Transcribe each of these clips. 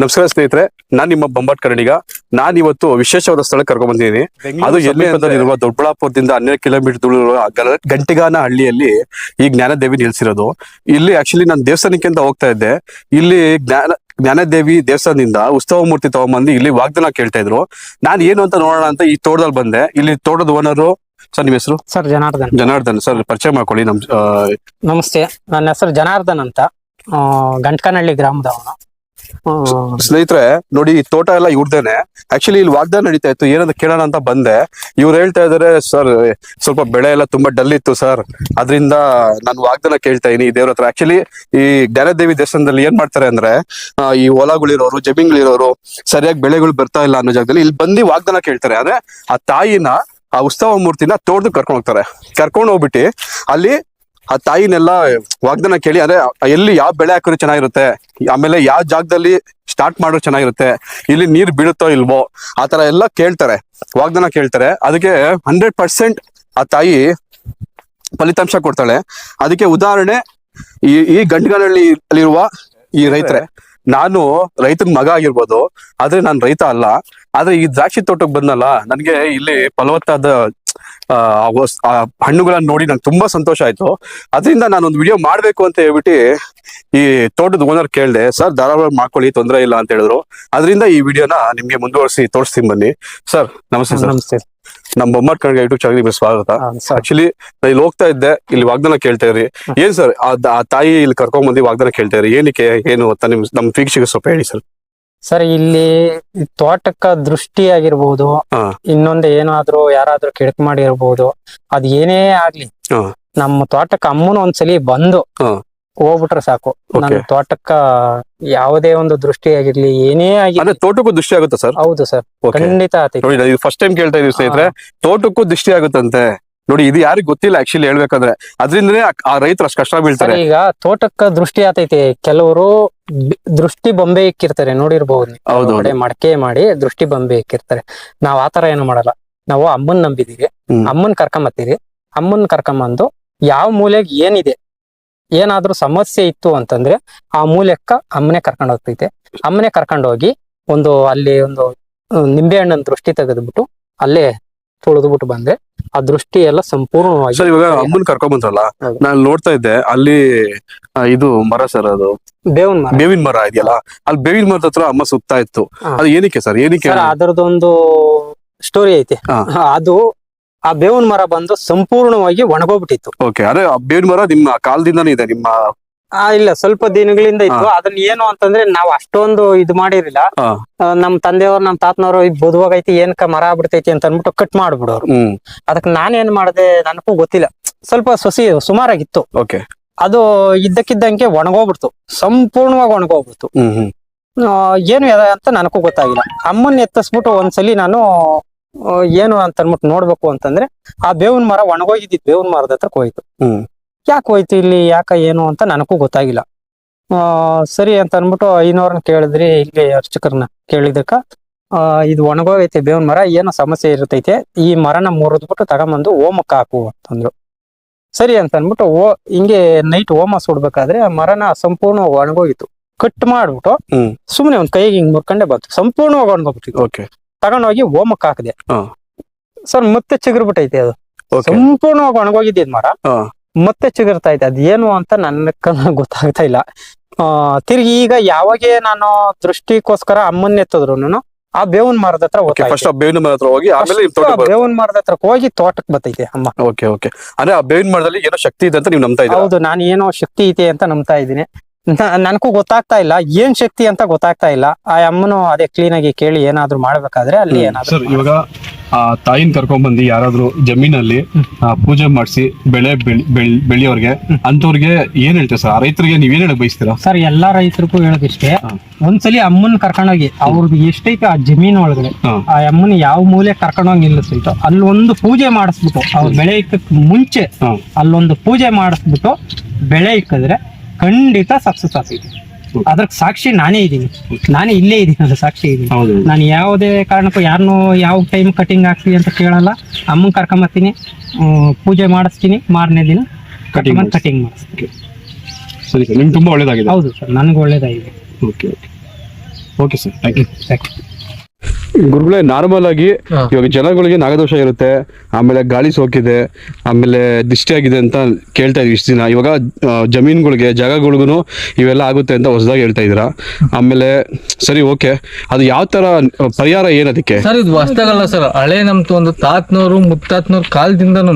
ನಮಸ್ಕಾರ ಸ್ನೇಹಿತರೆ ನಾನ್ ನಿಮ್ಮ ಬೊಂಬಾಟ್ ಕರಡಿಗ ನಾನ್ ಇವತ್ತು ವಿಶೇಷವಾದ ಸ್ಥಳಕ್ಕೆ ಕರ್ಕೊಂಡ್ ಬಂದಿದ್ದೀನಿ. ಅದು ಎಲ್ಲಿ ಇರುವ ದೊಡ್ಡಬಳ್ಳಾಪುರದಿಂದ ಹನ್ನೆರಡು ಕಿಲೋಮೀಟರ್ ದೂರ ಗಂಟಿಗಾನ ಹಳ್ಳಿಯಲ್ಲಿ ಈ ಜ್ಞಾನದೇವಿ ನಿಲ್ಸಿರೋದು. ಇಲ್ಲಿ ಆಕ್ಚುಲಿ ನಾನು ದೇವಸ್ಥಾನಕ್ಕೆ ಅಂತ ಹೋಗ್ತಾ ಇದ್ದೆ. ಇಲ್ಲಿ ಜ್ಞಾನ ಜ್ಞಾನದೇವಿ ದೇವಸ್ಥಾನದಿಂದ ಉತ್ಸವ ಮೂರ್ತಿ ತಗೊಂಬಂದು ಇಲ್ಲಿ ವಾಗ್ದಾನ ಕೇಳ್ತಾ ಇದ್ರು. ನಾನ್ ಏನು ಅಂತ ನೋಡೋಣ ಅಂತ ಈ ತೋಟದಲ್ಲಿ ಬಂದೆ. ಇಲ್ಲಿ ತೋಟದ ಓನರು ಸರ್ ನಿಮ್ಮ ಹೆಸರು? ಸರ್ ಜನಾರ್ದನ್. ಜನಾರ್ದನ್. ಸರ್ ಪರಿಚಯ ಮಾಡ್ಕೊಳ್ಳಿ ನಮ್ ನಮಸ್ತೆ. ನನ್ನ ಹೆಸರು ಜನಾರ್ದನ್ ಅಂತ. ಆ, ಗಂಟ್ಕನಹಳ್ಳಿ ಗ್ರಾಮದವನು. ಸ್ನೇಹಿತರೆ, ನೋಡಿ, ಈ ತೋಟ ಎಲ್ಲ ಇವ್ರದೇನೆ. ಆಕ್ಚುಲಿ ಇಲ್ಲಿ ವಾಗ್ದಾನ ನಡೀತಾ ಇತ್ತು. ಏನಂತ ಕೇಳೋಣ ಅಂತ ಬಂದೆ. ಇವ್ರು ಹೇಳ್ತಾ ಇದಾರೆ, ಸರ್, ಸ್ವಲ್ಪ ಬೆಳೆ ಎಲ್ಲ ತುಂಬಾ ಡಲ್ ಇತ್ತು, ಸರ್. ಅದರಿಂದ ನಾನು ವಾಗ್ದಾನ ಕೇಳ್ತಾ ಇದೀನಿ ದೇವ್ರ ಹತ್ರ. ಆಕ್ಚುಲಿ ಈ ಜ್ಞಾನದೇವಿ ದೇವಸ್ಥಾನದಲ್ಲಿ ಏನ್ ಮಾಡ್ತಾರೆ ಅಂದ್ರೆ ಈ ಹೊಲಗಳಿರೋರು, ಜಮೀನ್ಗಳಿರೋರು ಸರಿಯಾಗಿ ಬೆಳೆಗಳು ಬರ್ತಾ ಇಲ್ಲ ಅನ್ನೋ ಜಾಗದಲ್ಲಿ ಇಲ್ಲಿ ಬಂದು ವಾಗ್ದಾನ ಕೇಳ್ತಾರೆ. ಅಂದ್ರೆ ಆ ತಾಯಿನ, ಆ ಉತ್ಸವ ಮೂರ್ತಿನ ತೋಡ್ದು ಕರ್ಕೊಂಡು ಹೋಗ್ತಾರೆ. ಕರ್ಕೊಂಡು ಹೋಗ್ಬಿಟ್ಟು ಅಲ್ಲಿ ಆ ತಾಯಿನೆಲ್ಲ ವಾಗ್ದಾನ ಕೇಳಿ ಅಂದ್ರೆ ಎಲ್ಲಿ ಯಾವ ಬೆಳೆ ಹಾಕಿದ್ರೆ ಚೆನ್ನಾಗಿರುತ್ತೆ, ಆಮೇಲೆ ಯಾವ ಜಾಗದಲ್ಲಿ ಸ್ಟಾರ್ಟ್ ಮಾಡೋದು ಚೆನ್ನಾಗಿರುತ್ತೆ, ಇಲ್ಲಿ ನೀರ್ ಬೀಳುತ್ತೋ ಇಲ್ವೋ ಆತರ ತರ ಎಲ್ಲ ಕೇಳ್ತಾರೆ, ವಾಗ್ದಾನ ಕೇಳ್ತಾರೆ. ಅದಕ್ಕೆ ಹಂಡ್ರೆಡ್ ಪರ್ಸೆಂಟ್ ಆ ತಾಯಿ ಫಲಿತಾಂಶ ಕೊಡ್ತಾಳೆ. ಅದಕ್ಕೆ ಉದಾಹರಣೆ, ಈ ಈ ಗಂಟಗನಹಳ್ಳಿ ಅಲ್ಲಿರುವ ಈ ರೈತರೆ. ನಾನು ರೈತನ ಮಗ ಆಗಿರ್ಬೋದು, ಆದ್ರೆ ನಾನು ರೈತ ಅಲ್ಲ, ಆದ್ರೆ ಈ ದ್ರಾಕ್ಷಿ ತೋಟಕ್ಕೆ ಬಂದಲ್ಲ ನನ್ಗೆ ಇಲ್ಲಿ ಫಲವತ್ತಾದ ಆ, ಹಣ್ಣುಗಳನ್ನ ನೋಡಿ ನಂಗೆ ತುಂಬಾ ಸಂತೋಷ ಆಯ್ತು. ಅದರಿಂದ ನಾನೊಂದು ವಿಡಿಯೋ ಮಾಡ್ಬೇಕು ಅಂತ ಹೇಳ್ಬಿಟ್ಟು ಈ ತೋಟದ ಓನರ್ ಕೇಳ್ದೆ ಸರ್ ಧಾರಾವಾಹಿ ಮಾಡ್ಕೊಳ್ಳಿ ತೊಂದರೆ ಇಲ್ಲ ಅಂತ ಹೇಳಿದ್ರು. ಅದರಿಂದ ಈ ವಿಡಿಯೋನ ನಿಮ್ಗೆ ಮುಂದುವರಿಸಿ ತೋರಿಸ್ತೀನಿ ಬನ್ನಿ. ಸರ್ ನಮಸ್ತೆ ಸರ್. ನಮಸ್ತೆ. ನಮ್ಮ ಬೊಮ್ಮಟ್ ಕಣ್ಗೆ ಯೂಟ್ಯೂಬ್ ಚಾನಲ್ ನಿಮ್ಗೆ ಸ್ವಾಗತ. ಆಕ್ಚುಲಿ ನಾ ಇಲ್ಲಿ ಹೋಗ್ತಾ ಇದ್ದೆ ಇಲ್ಲಿ ವಾಗ್ದಾನ ಕೇಳ್ತಾ ಇದ್ರಿ. ಏನ್ ಸರ್ ಆ ತಾಯಿ ಇಲ್ಲಿ ಕರ್ಕೊಂಡ್ ಬಂದಿ ವಾಗ್ದಾನ ಕೇಳ್ತಾ ಇದ್ರಿ? ಏನಕ್ಕೆ ಏನು ಅಂತ ನಿಮ್ ನಮ್ ವೀಕ್ಷಕ ಸ್ವಲ್ಪ ಹೇಳಿ ಸರ್. ಸರ್ ಇಲ್ಲಿ ತೋಟಕ್ಕ ದೃಷ್ಟಿ ಆಗಿರ್ಬಹುದು ಹಾ. ಇನ್ನೊಂದು ಏನಾದ್ರೂ ಯಾರಾದ್ರೂ ಕೆಡಕ್ ಮಾಡಿರ್ಬಹುದು ಅದ್ ಏನೇ ಆಗ್ಲಿ ಹಾ. ನಮ್ಮ ತೋಟಕ್ಕ ಅಮ್ಮನ ಒಂದ್ಸಲಿ ಬಂದು ಹಾ. ಹೋಗ್ಬಿಟ್ರೆ ಸಾಕು. ನನ್ನ Okay. ತೋಟಕ್ಕ ಯಾವುದೇ ಒಂದು ದೃಷ್ಟಿ ಆಗಿರ್ಲಿ ಏನೇ ಆಗಿರ್ಲಿ. ಅಂದ್ರೆ ತೋಟಕ್ಕೂ ದೃಷ್ಟಿ ಆಗುತ್ತೆ ಸರ್? ಹೌದು ಸರ್. ಓಕೆ. ಖಂಡಿತ ಆತೈತಿ ನೋಡಿ ನಾನು ಫಸ್ಟ್ ಟೈಮ್ ಕೇಳ್ತಾ ಇದೀವಿ ಸ್ನೇಹಿತರೆ. ತೋಟಕ್ಕೂ ದೃಷ್ಟಿ ಆಗುತ್ತಂತೆ. ನೋಡಿ ಇದು ಯಾರಿಗ್ ಗೊತ್ತಿಲ್ಲ ಆಕ್ಚುಲಿ ಹೇಳ್ಬೇಕಂದ್ರೆ. ಅದ್ರಿಂದನೇ ಆ ರೈತರು ಅಷ್ಟು ಕಷ್ಟ ಬೀಳ್ತಾರೆ. ಈಗ ತೋಟಕ್ಕ ದೃಷ್ಟಿ ಆತೈತಿ. ಕೆಲವರು ದೃಷ್ಟಿ ಬೊಂಬೆ ಇಕ್ಕಿರ್ತಾರೆ. ನೋಡಿರ್ಬಹುದು ಮಡಕೆ ಮಾಡಿ ದೃಷ್ಟಿ ಬೊಂಬೆ ಇಕ್ಕಿರ್ತಾರೆ. ನಾವ್ ಆತರ ಏನು ಮಾಡಲ್ಲ. ನಾವು ಅಮ್ಮನ್ ನಂಬಿದೀವಿ. ಅಮ್ಮನ್ ಕರ್ಕೊಂಬತ್ತೀರಿ ಅಮ್ಮನ್ ಕರ್ಕೊಂಬಂದು ಯಾವ ಮೂಲೆಗ್ ಏನಿದೆ ಏನಾದ್ರೂ ಸಮಸ್ಯೆ ಇತ್ತು ಅಂತಂದ್ರೆ ಆ ಮೂಲೆಕ್ಕ ಅಮ್ಮನೆ ಕರ್ಕೊಂಡು ಹೋಗ್ತೈತೆ. ಅಮ್ಮನೆ ಕರ್ಕೊಂಡು ಹೋಗಿ ಒಂದು ಅಲ್ಲಿ ಒಂದು ನಿಂಬೆ ಹಣ್ಣನ್ ದೃಷ್ಟಿ ತೆಗೆದ್ಬಿಟ್ಟು ಅಲ್ಲೇ ತುಳಿದ್ಬಿಟ್ಟು ಬಂದೆ. ಆ ದೃಷ್ಟಿ ಎಲ್ಲ ಸಂಪೂರ್ಣವಾಗಿ ಸರ್ ಇವಾಗ ಅಮ್ಮನ್ ಕರ್ಕೊಂಡ್ ಬಂದ್ರಲ್ಲ ಹೌದು. ನಾನು ನೋಡ್ತಾ ಇದ್ದೆ ಅಲ್ಲಿ ಆ, ಇದು ಮರ ಸರ್ ಅದು. ಬೇವಿನ ಮರ. ಬೇವಿನ ಮರ ಇದೆಯಲ್ಲ ಅಲ್ಲಿ ಬೇವಿನ ಮರದ ಹತ್ರ ಅಮ್ಮ ಸುತ್ತಾ ಇತ್ತು. ಹಾ. ಅದು ಏನಕ್ಕೆ ಸರ್ ಏನಕ್ಕೆ? ಸರ್ ಅದರದೊಂದು ಸ್ಟೋರಿ ಐತೆ. ಹಾ. ಅದು ಆ ಬೇವಿನ ಮರ ಬಂದು ಸಂಪೂರ್ಣವಾಗಿ ಒಣಗೋಗ್ಬಿಟ್ಟಿತ್ತು. ಓಕೆ ಅದೇ ಆ ಬೇವಿನ ಮರ ನಿಮ್ಮ ಕಾಲದಿಂದಾನೇ ಇದೆ ನಿಮ್ಮ ಆ ಇಲ್ಲ ಸ್ವಲ್ಪ ದಿನಗಳಿಂದ ಇತ್ತು ಅದನ್ನ ಏನು ಅಂತಂದ್ರೆ ನಾವು ಅಷ್ಟೊಂದು ಇದು ಮಾಡಿರಲಿಲ್ಲ. ಹಾ. ನಮ್ ತಂದೆಯವ್ರು ನಮ್ ತಾತನವ್ರು ಇದು ಬದುವಾಗೈತಿ ಏನಕ್ಕ ಮರ ಆಗ್ಬಿಡ್ತೈತಿ ಅಂತ ಅನ್ಬಿಟ್ಟು ಕಟ್ ಮಾಡ್ಬಿಡೋರು. ಹ್ಮ್. ಅದಕ್ಕೆ ನಾನೇನ್ ಮಾಡಿದೆ ನನಗೂ ಗೊತ್ತಿಲ್ಲ. ಸ್ವಲ್ಪ ಸೊಸಿ ಸುಮಾರಾಗಿತ್ತು. ಓಕೆ. ಅದು ಇದ್ದಕ್ಕಿದ್ದಂಗೆ ಒಣಗೋಗ್ಬಿಡ್ತು. ಸಂಪೂರ್ಣವಾಗಿ ಒಣಗೋಗ್ಬಿಡ್ತು. ಹ್ಮ್ ಹ್ಮ್. ಆ, ಏನು ಅದ ಅಂತ ನನಗೂ ಗೊತ್ತಾಗಿಲ್ಲ. ಅಮ್ಮನ್ ಎತ್ತಿಸ್ಬಿಟ್ಟು ಒಂದ್ಸಲಿ ನಾನು ಆ, ಏನು ಅಂತ ಅನ್ಬಿಟ್ಟು ನೋಡ್ಬೇಕು ಅಂತಂದ್ರೆ ಆ ಬೇವಿನ ಮರ ಒಣಗೋಗಿದ್ದಿದ್ ಬೇವಿನ ಮರದ ಹತ್ರ ಹೋಯ್ತು. ಹ್ಮ್. ಯಾಕೆ ಹೋಯ್ತು ಇಲ್ಲಿ ಯಾಕ ಏನು ಅಂತ ನನಗೂ ಗೊತ್ತಾಗಿಲ್ಲ. ಆ ಸರಿ ಅಂತ ಅನ್ಬಿಟ್ಟು ಐನೋರ್ನ ಕೇಳಿದ್ರಿ ಇಲ್ಲಿ ಅರ್ಚಕರನ್ನ ಕೇಳಿದಕ್ಕ ಆ ಇದು ಒಣಗೋಗೈತೆ ಬೇವಿನ ಮರ ಏನೋ ಸಮಸ್ಯೆ ಇರುತ್ತೈತೆ ಈ ಮರನ ಮುರಿದ್ಬಿಟ್ಟು ತಗೊಂಬಂದು ಹೋಮಕ್ಕೆ ಹಾಕು ಅಂತಂದ್ರು. ಸರಿ ಅಂತ ಅನ್ಬಿಟ್ಟು ಓ ಹಿಂಗೆ ನೈಟ್ ಹೋಮ ಸುಡ್ಬೇಕಾದ್ರೆ ಆ ಮರನ ಸಂಪೂರ್ಣ ಒಣಗೋಗಿತ್ತು. ಕಟ್ ಮಾಡ್ಬಿಟ್ಟು ಸುಮ್ಮನೆ ಸುಮ್ನೆ ಒಂದ್ ಕೈಗೆ ಹಿಂಗ್ ಮುರ್ಕೊಂಡೆ ಬಂತು. ಸಂಪೂರ್ಣವಾಗಿ ಒಣಗೋಗ್ಬಿಟ್ಟಿತ್ತು. ಓಕೆ. ತಗೊಂಡೋಗಿ ಹೋಮಕ್ಕೆ ಹಾಕಿದೆ. ಸರ್ ಮತ್ತೆ ಚಿಗುರ್ಬಿಟ್ಟೈತೆ ಅದು. ಸಂಪೂರ್ಣವಾಗಿ ಒಣಗೋಗಿದ್ದೆ ಮರ. ಹಾ. ಮತ್ತೆ ಚಿಗುರ್ತಾ ಇದೆ. ಅದೇನು ಅಂತ ನನ್ನ ಗೊತ್ತಾಗ್ತಾ ಇಲ್ಲ. ಆ ತಿರ್ಗಿ ಈಗ ಯಾವಾಗೆ ನಾನು ದೃಷ್ಟಿಗೋಸ್ಕರ ಅಮ್ಮನ್ ಎತ್ತಿದ್ರು ಆ ಬೇವನ್ ಮರದ ಹತ್ರ ಓಕೆ ಫಸ್ಟ್ ಬೇವಿನ ಮರ ಹತ್ರ ಹೋಗಿ ಆಮೇಲೆ ಬೇವಿನ ಮರದ ಹತ್ರ ಹೋಗಿ ತೋಟಕ್ಕೆ ಬರ್ತೈತೆ ಅಮ್ಮ. ಓಕೆ ಓಕೆ ಅಂದ್ರೆ ಆ ಬೇವಿನ ಮರದಲ್ಲಿ ಏನೋ ಶಕ್ತಿ ಇದೆ ಅಂತ ನೀವು ನಂಬ್ತಾ ಇದ್ದೀರಾ? ಹೌದು ನಾನು ಏನೋ ಶಕ್ತಿ ಇದೆ ಅಂತ ನಂಬ್ತಾ ಇದ್ದೀನಿ. ನನಗೂ ಗೊತ್ತಾಗ್ತಾ ಇಲ್ಲ. ಏನ್ ಶಕ್ತಿ ಅಂತ ಗೊತ್ತಾಗ್ತಾ ಇಲ್ಲ. ಆ ಅಮ್ಮನು ಅದೇ ಕ್ಲೀನ್ ಆಗಿ ಕೇಳಿ ಏನಾದ್ರು ಮಾಡ್ಬೇಕಾದ್ರೆ ಅಲ್ಲಿ ಏನಾದ್ರು ಸರ್ ಇವಾಗ ಆ ತಾಯಿನ ಕರ್ಕೊಂಡ್ ಬಂದು ಯಾರಾದ್ರೂ ಜಮೀನಲ್ಲಿ ಆ, ಪೂಜೆ ಮಾಡಿಸಿ ಬೆಳೆ ಬೆಳ್- ಬೆಳ್- ಬೆಳೆಯೋರ್ಗೆ ಅಂತವ್ರಿಗೆ ಏನ್ ಹೇಳ್ತೀರಾ ಸರ್? ಆ ರೈತರಿಗೆ ನೀವ್ ಏನ್ ಹೇಳಕ್ ಬಯಸ್ತೀರಾ? ಸರ್ ಎಲ್ಲಾ ರೈತರಿಗೂ ಹೇಳೋದಿಷ್ಟೇ. ಇಷ್ಟೇ ಒಂದ್ಸಲಿ ಅಮ್ಮನ್ ಕರ್ಕೊಂಡೋಗಿ ಅವ್ರದ್ದು ಎಷ್ಟೈತೆ ಆ ಜಮೀನ್ ಒಳಗಡೆ ಹಾ. ಆ ಅಮ್ಮನ ಯಾವ ಮೂಲೆ ಕರ್ಕೊಂಡೋಗಿ ನಿಲ್ಲಿಸ್ಬಿಟ್ಟು ಅಲ್ಲೊಂದು ಪೂಜೆ ಮಾಡಿಸ್ಬಿಟ್ಟು ಅವ್ರ ಬೆಳೆ ಇಕ್ಕಕ್ ಮುಂಚೆ ಹಾ. ಅಲ್ಲೊಂದು ಪೂಜೆ ಮಾಡಿಸ್ಬಿಟ್ಟು ಬೆಳೆ ಇಕ್ಕಿದ್ರೆ ಖಂಡಿತ ಸಕ್ಸಸ್ ಆಗ್ತೈತಿ. ಅದ್ರ ಸಾಕ್ಷಿ ನಾನೇ ಇದ್ದೀನಿ. ನಾನೇ ಇಲ್ಲೇ ಇದ್ದೀನಿ ಅದ್ರ ಸಾಕ್ಷಿ ಇದ್ದೀನಿ. ನಾನು ಯಾವುದೇ ಕಾರಣಕ್ಕೂ ಯಾರನ್ನೂ ಯಾವ ಟೈಮ್ ಕಟಿಂಗ್ ಆಗ್ತೀವಿ ಅಂತ ಕೇಳಲ್ಲ. ಅಮ್ಮನ್ ಕರ್ಕೊಂಬರ್ತೀನಿ ಪೂಜೆ ಮಾಡಿಸ್ತೀನಿ. ಮಾರನೇ ದಿನ ಕಟಿಂಗ್ ಕಟಿಂಗ್ ಮಾಡಿಸ್ತೀನಿ. ಸರಿ ಸರ್ ನಿಮ್ಗೆ ತುಂಬಾ ಒಳ್ಳೇದಾಗಿದೆ. ಹೌದು ಸರ್ ನನಗೆ ಒಳ್ಳೇದಾಗಿದೆ. Okay okay okay sir thank you ಗುರುಗಳೇ ನಾರ್ಮಲ್ ಆಗಿ ಇವಾಗ ಜನಗಳಿಗೆ ನಾಗದೋಷ ಇರುತ್ತೆ ಆಮೇಲೆ ಗಾಳಿ ಸೋಕಿದೆ ಆಮೇಲೆ ದಿಷ್ಟಿ ಆಗಿದೆ ಅಂತ ಕೇಳ್ತಾ ಇದ್ವಿ ಇಷ್ಟು ದಿನ. ಇವಾಗ ಜಮೀನ್ಗಳಿಗೆ ಜಾಗಗಳಿಗೂ ಇವೆಲ್ಲ ಆಗುತ್ತೆ ಅಂತ ಹೊಸದಾಗಿ ಹೇಳ್ತಾ ಇದೀರಾ ಆಮೇಲೆ ಸರಿ ಓಕೆ. ಅದು ಯಾವ ತರ ಪರಿಹಾರ ಏನ್ ಅದಕ್ಕೆ? ಸರ್ ಇದು ಹೊಸ್ದಾಗಲ್ಲ ಸರ್. ಹಳೆ ನಮ್ದು ಒಂದು ತಾತ್ನವ್ರು ಮುತ್ತಾತ್ನೋರ್ ಕಾಲದಿಂದನು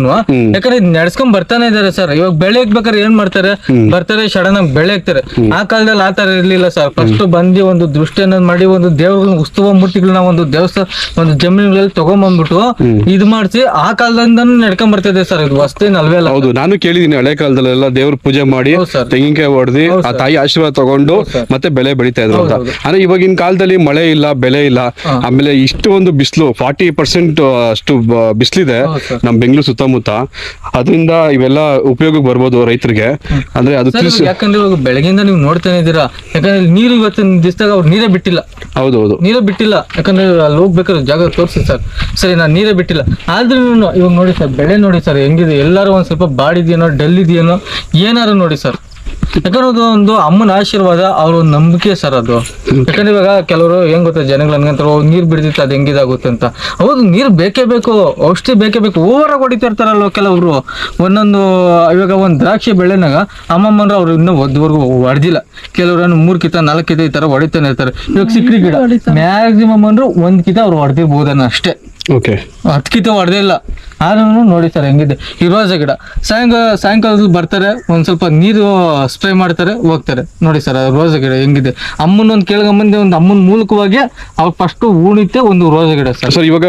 ಯಾಕಂದ್ರೆ ಇದ್ ನಡ್ಸ್ಕೊಂಡ್ ಬರ್ತಾನೆ ಇದಾರೆ ಸರ್. ಇವಾಗ ಬೆಳೆ ಬೇಕಾದ್ರೆ ಏನ್ ಮಾಡ್ತಾರೆ? ಬರ್ತಾರೆ ಸಡನ್ ಆಗಿ ಬೆಳೆ ಹಾಕ್ತಾರೆ. ಆ ಕಾಲದಲ್ಲಿ ಆ ತರ ಇರ್ಲಿಲ್ಲ ಸರ್. ಫಸ್ಟ್ ಬಂದಿ ಒಂದು ದೃಷ್ಟಿಯನ್ನ ಅನ್ನೋದ್ ಮಾಡಿ ಒಂದು ದೇವ್ರ ಉತ್ಸವ ಮೂರ್ತಿಗಳನ್ನ ಒಂದು ದೇವಸ್ಥಾನ ಒಂದು ಜಮೀನುಗಳಲ್ಲಿ ತಗೊಂಡ್ಬಂದ್ಬಿಟ್ಟು ಇದು ಮಾಡಿಸಿ ಆ ಕಾಲದಿಂದ ನಡ್ಕೊಂಡ್ ಬರ್ತಿದೆ ಸರ್ ಇದು ವಸ್ತು ಅಲ್ವೇ ಅಲ್ಲ ಹೌದು ನಾನು ಕೇಳಿದೀನಿ ಹಳೆ ಕಾಲದಲ್ಲೆಲ್ಲ ದೇವ್ರ ಪೂಜೆ ಮಾಡಿ. ತೆಂಗಿನಕಾಯಿ ಹೊಡೆದಿ ಆ ತಾಯಿ ಆಶೀರ್ವಾದ ತಗೊಂಡು ಮತ್ತೆ ಬೆಳೆ ಬೆಳಿತಾ ಇದ್ರು ಅಂತ. ಅಂದ್ರೆ ಇವಾಗಿನ ಕಾಲದಲ್ಲಿ ಮಳೆ ಇಲ್ಲ ಬೆಳೆ ಇಲ್ಲ. ಆಮೇಲೆ ಇಷ್ಟು ಒಂದು ಬಿಸಿಲು ಫಾರ್ಟಿ ಪರ್ಸೆಂಟ್ ಅಷ್ಟು ಬಿಸಿಲಿದೆ ನಮ್ ಬೆಂಗಳೂರು ಸುತ್ತಮುತ್ತ. ಅದರಿಂದ ಇವೆಲ್ಲ ಉಪಯೋಗಕ್ಕೆ ಬರ್ಬೋದು ರೈತರಿಗೆ. ಅಂದ್ರೆ ಅದು ತಿಳಿಸಿ ಯಾಕಂದ್ರೆ ಇವಾಗ ಬೆಳಗ್ಗೆಯಿಂದ ನೀವು ನೋಡ್ತಾನೆ ಇದ್ದೀರಾ? ಯಾಕಂದ್ರೆ ನೀರು ಇವತ್ತಿನ ದಿವಸದಾಗ ಅವ್ರು ನೀರೇ ಬಿಟ್ಟಿಲ್ಲ. ಹೌದೌದು ಹೌದು. ನೀರೇ ಬಿಟ್ಟಿಲ್ಲ. ಯಾಕಂದ್ರೆ ಅಲ್ಲಿ ಹೋಗ್ಬೇಕಾದ್ರೆ ಜಾಗ ತೋರಿಸಿ ಸರ್. ಸರಿ, ನಾನು ನೀರೇ ಬಿಟ್ಟಿಲ್ಲ. ಆದ್ರೂ ಇವಾಗ ನೋಡಿ ಸರ್, ಬೆಳೆ ನೋಡಿ ಸರ್, ಹೆಂಗಿದೆ? ಎಲ್ಲರೂ ಒಂದು ಸ್ವಲ್ಪ ಬಾಡಿದೆಯೇನೋ ಡಲ್ ಇದೆಯೇನೋ ಏನಾರು ನೋಡಿ ಸರ್. ಯಾಕಂದ್ರೆ ಅದು ಒಂದು ಅಮ್ಮನ ಆಶೀರ್ವಾದ ಅವ್ರ ಒಂದು ನಂಬಿಕೆ ಸರ್ ಅದು. ಯಾಕಂದ್ರೆ ಇವಾಗ ಕೆಲವರು ಹೆಂಗ್ ಗೊತ್ತಾ ಜನಗಳು ಹಂಗಂತಾರೆ "ಓ, ನೀರ್ ಬಿಡ್ದಿತ್ತು ಅದು ಹೆಂಗಿದಾಗುತ್ತೆ ಅಂತ. ಹೌದು ನೀರ್ ಬೇಕೇ ಬೇಕು ಔಷಧಿ ಬೇಕೇ ಬೇಕು ಓವರ್ ಆಗಿ ಹೊಡಿತಾ ಇರ್ತಾರಲ್ವ ಕೆಲವರು. ಒಂದೊಂದು ಇವಾಗ ಒಂದ್ ದ್ರಾಕ್ಷಿ ಬೆಳೆನಾಗ ಅಮ್ಮಮ್ಮನ್ರ ಅವ್ರು ಇನ್ನೂ ಒದ್ವರೆಗೂ ಹೊಡೆದಿಲ್ಲ. ಕೆಲವ್ರು ಮೂರ್ ಕಿತ ನಾಲ್ಕು ಕಿತ ಈ ತರ ಹೊಡಿತಾನೆ ಇರ್ತಾರೆ. ಇವಾಗ ಸಿಕ್ರಿ ಗಿಡ ಮ್ಯಾಕ್ಸಿಮಮ್ ಅಂದ್ರೆ ಒಂದ್ ಕಿತ ಅವ್ರು ಹೊಡೆದಿರ್ಬೋದನ್ನ ಅಷ್ಟೇ. ಓಕೆ ಹತ್ತು ಕಿತ ಹೊಡೆದೇ ಇಲ್ಲ. ಆದ್ರೂ ನೋಡಿ ಸರ್ ಹೆಂಗಿದೆ. ಈ ರೋಜಾ ಗಿಡ. ಸಾಯಂಕಾಲ ಸಾಯಂಕಾಲದಲ್ಲಿ ಬರ್ತಾರೆ ಒಂದ್ ಸ್ವಲ್ಪ ನೀರು ಸ್ಪ್ರೇ ಮಾಡ್ತಾರೆ ಹೋಗ್ತಾರೆ. ನೋಡಿ ಸರ್ ರೋಜಾ ಗಿಡ ಹೆಂಗಿದೆ. ಅಮ್ಮನ ಒಂದು ಕೇಳ್ಕೊಂಬಂದೆ ಒಂದು ಅಮ್ಮನ ಮೂಲಕವಾಗಿ ಅವ್ರು ಫಸ್ಟ್ ಉಣಿತೆ ಒಂದು ರೋಜಾ ಗಿಡ ಸರ್. ಸರ್ ಇವಾಗ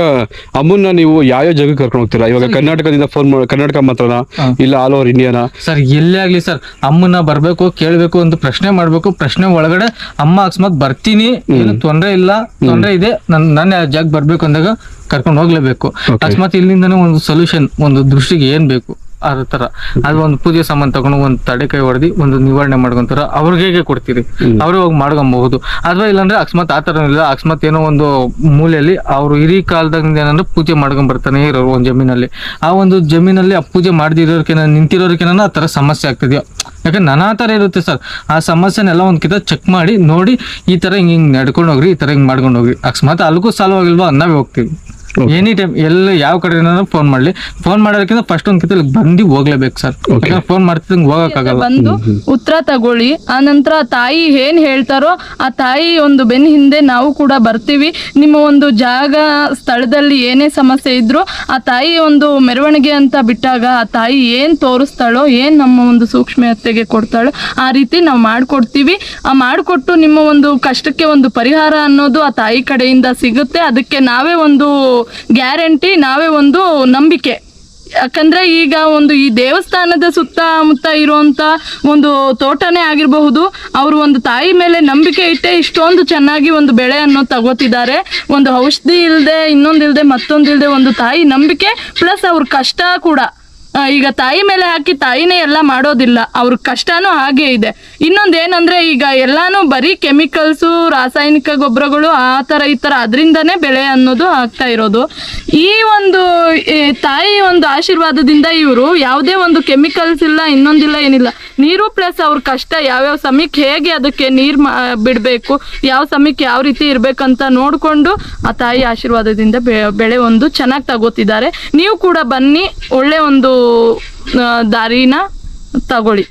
ಅಮ್ಮನ್ನ ನೀವು ಯಾವ ಜಾಗಕ್ಕೆ ಕರ್ಕೊಂಡು ಹೋಗ್ತೀರಾ? ಇವಾಗ ಕರ್ನಾಟಕದಿಂದ ಫೋನ್ ಮಾಡಿ ಕರ್ನಾಟಕ ಮಾತ್ರನಾ? ಇಲ್ಲ ಆಲ್ ಓವರ್ ಇಂಡಿಯಾನ ಸರ್ ಎಲ್ಲೇ ಆಗ್ಲಿ ಸರ್ ಅಮ್ಮನ್ನ ಬರ್ಬೇಕು ಕೇಳ್ಬೇಕು ಅಂತ ಪ್ರಶ್ನೆ ಮಾಡ್ಬೇಕು. ಪ್ರಶ್ನೆ ಒಳಗಡೆ ಅಮ್ಮ ಅಕಸ್ಮಾತ್ ಬರ್ತೀನಿ ಏನು ತೊಂದ್ರೆ ಇಲ್ಲ ತೊಂದ್ರೆ ಇದೆ ನನ್ನ ನಾನು ಆ ಜಾಗ ಬರ್ಬೇಕು ಅಂದಾಗ ಕರ್ಕೊಂಡು ಹೋಗ್ಲೇಬೇಕು. ಅಕಸ್ಮಾತ್ ಇಲ್ಲಿಂದನೇ ಒಂದು ಸೊಲ್ಯೂಷನ್ ಒಂದು ದೃಷ್ಟಿಗೆ ಏನ್ ಬೇಕು? ಅದ ತರ ಅದು ಒಂದು ಪೂಜೆ ಸಾಮಾನು ತಗೊಂಡು ಒಂದು ಕೈ ಹೊಡೆದಿ ಒಂದು ನಿವಾರಣೆ ಮಾಡ್ಕೊಂತಾರ. ಅವ್ರಿಗೆ ಹೇಗೆ ಕೊಡ್ತೀರಿ? ಅವ್ರೇ ಹೋಗಿ ಮಾಡ್ಕೊಬಹುದು. ಅಥವಾ ಇಲ್ಲಾಂದ್ರೆ ಅಕಸ್ಮಾತ್ ಆ ಥರ ಇಲ್ಲ ಅಕಸ್ಮಾತ್ ಏನೋ ಒಂದು ಮೂಲೆಯಲ್ಲಿ ಅವ್ರು ಹಿರಿ ಕಾಲದಾಗ ಏನಂದ್ರೆ ಪೂಜೆ ಮಾಡ್ಕೊಂಡ್ ಬರ್ತಾನೆ ಇರೋರು ಒಂದು ಜಮೀನಲ್ಲಿ. ಆ ಒಂದು ಜಮೀನಲ್ಲಿ ಆ ಪೂಜೆ ಮಾಡದಿರೋರ್ಕಿನ ನಿಂತಿರೋರ್ಕಿನ ಆ ತರ ಸಮಸ್ಯೆ ಆಗ್ತಿದ್ಯೋ? ಯಾಕಂದ್ರೆ ನಾನಾ ಥರ ಇರುತ್ತೆ ಸರ್. ಆ ಸಮಸ್ಯೆನೆಲ್ಲ ಒಂದ್ ಕಿತ ಚೆಕ್ ಮಾಡಿ ನೋಡಿ ಈ ತರ ಹಿಂಗ್ ಹಿಂಗ್ ನಡ್ಕೊಂಡು ಹೋಗ್ರಿ ಈ ತರ ಹಿಂಗ್ ಮಾಡ್ಕೊಂಡು ಹೋಗ್ರಿ. ಅಕಸ್ಮಾತ್ ಅಲ್ಲಿಗೂ ಸಾಲ್ವ್ ಆಗಿಲ್ವಾ ನಾವೇ ಹೋಗ್ತೀವಿ. ಎನಿ ಟೈಮ್ ಎಲ್ಲ ಯಾವ ಕಡೆ ಫೋನ್ ಮಾಡ್ಲಿ. ಫೋನ್ ಮಾಡೋದಕ್ಕಿಂತ ಫಸ್ಟ್ ಒಂದ್ ಕಿತ್ತ ಬಂದು ಹೋಗ್ಲೇಬೇಕು ಸರ್ ಫೋನ್ ಮಾಡ್ತಿದ್ದಂಗೆ ಹೋಗಕ್ಕಾಗಲ್ಲ ಬಂದು ಉತ್ತರ ತಗೊಳ್ಳಿ. ಆ ನಂತರ ತಾಯಿ ಏನ್ ಹೇಳ್ತಾರೋ ಆ ತಾಯಿ ಒಂದು ಬೆನ್ನ ಹಿಂದೆ ನಾವು ಕೂಡ ಬರ್ತೀವಿ. ನಿಮ್ಮ ಒಂದು ಜಾಗ ಸ್ಥಳದಲ್ಲಿ ಏನೇ ಸಮಸ್ಯೆ ಇದ್ರೂ ಆ ತಾಯಿ ಒಂದು ಮೆರವಣಿಗೆ ಅಂತ ಬಿಟ್ಟಾಗ ಆ ತಾಯಿ ಏನ್ ತೋರಿಸ್ತಾಳೋ ಏನ್ ನಮ್ಮ ಒಂದು ಸೂಕ್ಷ್ಮತೆಗೆ ಕೊಡ್ತಾಳೋ ಆ ರೀತಿ ನಾವು ಮಾಡ್ಕೊಡ್ತೀವಿ. ಆ ಮಾಡಿಕೊಟ್ಟು ನಿಮ್ಮ ಒಂದು ಕಷ್ಟಕ್ಕೆ ಒಂದು ಪರಿಹಾರ ಅನ್ನೋದು ಆ ತಾಯಿ ಕಡೆಯಿಂದ ಸಿಗುತ್ತೆ. ಅದಕ್ಕೆ ನಾವೇ ಒಂದು ಗ್ಯಾರಂಟಿ ನಾವೇ ಒಂದು ನಂಬಿಕೆ. ಯಾಕಂದ್ರೆ ಈಗ ಒಂದು ಈ ದೇವಸ್ಥಾನದ ಸುತ್ತಮುತ್ತ ಇರುವಂತ ಒಂದು ತೋಟನೇ ಆಗಿರಬಹುದು, ಅವರು ಒಂದು ತಾಯಿ ಮೇಲೆ ನಂಬಿಕೆ ಇಟ್ಟೆ ಇಷ್ಟೊಂದು ಚೆನ್ನಾಗಿ ಒಂದು ಬೆಳೆ ಅನ್ನೋ ತಗೋತಿದ್ದಾರೆ. ಒಂದು ಔಷಧಿ ಇಲ್ಲದೆ ಇನ್ನೊಂದು ಇಲ್ಲದೆ ಮತ್ತೊಂದು ಇಲ್ಲದೆ ಒಂದು ತಾಯಿ ನಂಬಿಕೆ, ಪ್ಲಸ್ ಅವ್ರ ಕಷ್ಟ ಕೂಡ. ಈಗ ತಾಯಿ ಮೇಲೆ ಹಾಕಿ ತಾಯಿನೇ ಎಲ್ಲ ಮಾಡೋದಿಲ್ಲ. ಅವ್ರ ಕಷ್ಟನೂ ಹಾಗೆ ಇದೆ. ಇನ್ನೊಂದು ಏನಂದ್ರೆ ಈಗ ಎಲ್ಲಾನು ಬರೀ ಕೆಮಿಕಲ್ಸು, ರಾಸಾಯನಿಕ ಗೊಬ್ಬರಗಳು ಆ ಥರ ಈ ಥರ ಅದರಿಂದನೇ ಬೆಳೆ ಅನ್ನೋದು ಆಗ್ತಾ ಇರೋದು. ಈ ಒಂದು ತಾಯಿ ಒಂದು ಆಶೀರ್ವಾದದಿಂದ ಇವರು ಯಾವುದೇ ಒಂದು ಕೆಮಿಕಲ್ಸ್ ಇಲ್ಲ, ಇನ್ನೊಂದಿಲ್ಲ ಏನಿಲ್ಲ. ನೀರು ಪ್ಲಸ್ ಅವ್ರ ಕಷ್ಟ ಯಾವ್ಯಾವ ಸಮಯಕ್ಕೆ ಹೇಗೆ ಅದಕ್ಕೆ ನೀರು ಬಿಡಬೇಕು, ಯಾವ ಸಮಯಕ್ಕೆ ಯಾವ ರೀತಿ ಇರಬೇಕಂತ ನೋಡಿಕೊಂಡು ಆ ತಾಯಿ ಆಶೀರ್ವಾದದಿಂದ ಬೆಳೆ ಒಂದು ಚೆನ್ನಾಗಿ ತಗೋತಿದ್ದಾರೆ. ನೀವು ಕೂಡ ಬನ್ನಿ, ಒಳ್ಳೆ ಒಂದು ದಾರಿನ ತಗೊಳ್ಳಿ.